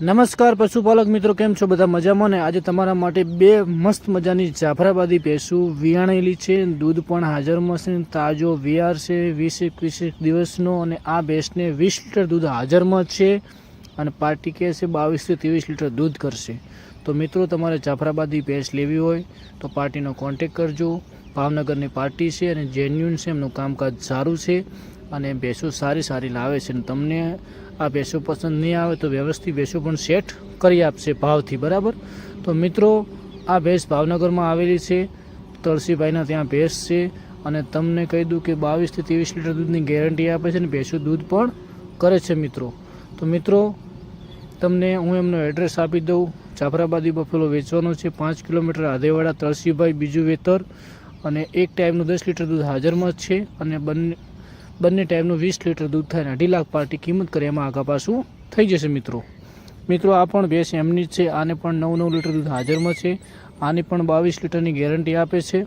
નમસ્કાર પશુપાલક મિત્રો, કેમ છો બધા મજામાં? ને આજે તમારા માટે બે મસ્ત મજાની જાફરાબાદી ભેંસું વિયાણેલી છે. દૂધ પણ હાજરમાં છે તાજો વિયાર છે, વીસ એકવીસ દિવસનો, અને આ ભેંસને વીસ લીટર દૂધ હાજરમાં છે અને પાર્ટી કહે છે બાવીસથી ત્રેવીસ લીટર દૂધ કરશે. તો મિત્રો, તમારે જાફરાબાદી ભેંસ લેવી હોય, તો પાર્ટીનો કોન્ટેક કરજો. ભાવનગરની પાર્ટી છે અને જેન્યુન છે, એમનું કામકાજ સારું છે. અને ભેંસો સારી સારી લાવે છે અને તમને આ ભેંસો પસંદ નહીં આવે તો વ્યવસ્થિત ભેંસો પણ સેટ કરી આપશે ભાવથી, બરાબર? તો મિત્રો, આ ભેંસ ભાવનગરમાં આવેલી છે તળસીભાઈના ત્યાં ભેંસ છે અને તમને કહી દઉં કે બાવીસથી ત્રેવીસ લીટર દૂધની ગેરંટી આપે છે અને ભેંસો દૂધ પણ કરે છે મિત્રો. તો મિત્રો, તમને હું એમનો એડ્રેસ આપી દઉં. જાફરાબાદી બફેલો વેચવાનો છે, પાંચ કિલોમીટર આધેવાડા તળસીભાઈ બીજું વેતર અને એક ટાઈમનું દસ લીટર દૂધ હાજરમાં જ છે અને બંને બંને ટાઈમનું વીસ લીટર દૂધ થાય અઢી લાખ પાર્ટી કિંમત કરે એમાં આગા પાછું થઈ જશે મિત્રો. મિત્રો, આ પણ ભેંસ એમની જ છે. આને પણ નવ નવ લીટર દૂધ હાજરમાં છે. આની પણ બાવીસ લીટરની ગેરંટી આપે છે.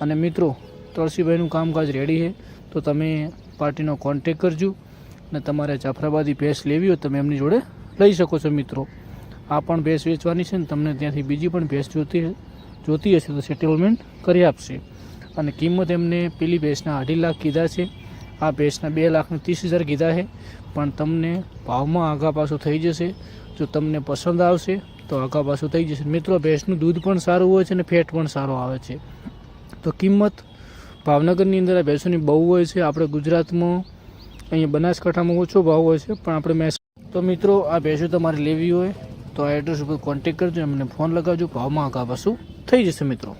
અને મિત્રો, તુલસીભાઈનું કામકાજ રેડી છે. તો તમે પાર્ટીનો કોન્ટેક કરજો. અને તમારે જાફરાબાદી ભેંસ લેવી હોય તમે એમની જોડે લઈ શકો છો મિત્રો. આ પણ ભેંસ વેચવાની છે ને તમને ત્યાંથી બીજી પણ ભેંસ જોતી જોતી હશે તો સેટલમેન્ટ કરી આપશે. અને કિંમત એમને પેલી ભેંસના અઢી લાખ કીધા છે. આ ભેંસના બે લાખને ત્રીસ હજાર કીધા છે. પણ તમને ભાવમાં આગા પાછું થઈ જશે. જો તમને પસંદ આવશે, તો આગા પાછું થઈ જશે. મિત્રો, ભેંસનું દૂધ પણ સારું હોય છે અને ફેટ પણ સારો આવે છે. તો કિંમત ભાવનગરની અંદર આ ભેંસોની બહુ હોય છે. આપણે ગુજરાતમાં અહીંયા બનાસકાંઠામાં ઓછો ભાવ હોય છે, પણ આપણે મેસ તો મિત્રો, આ ભેંસો તમારે લેવી હોય, તો આ એડ્રેસ ઉપર કોન્ટેક કરજો એમને ફોન લગાવજો. ભાવમાં આગા પાછું થઈ જશે, મિત્રો.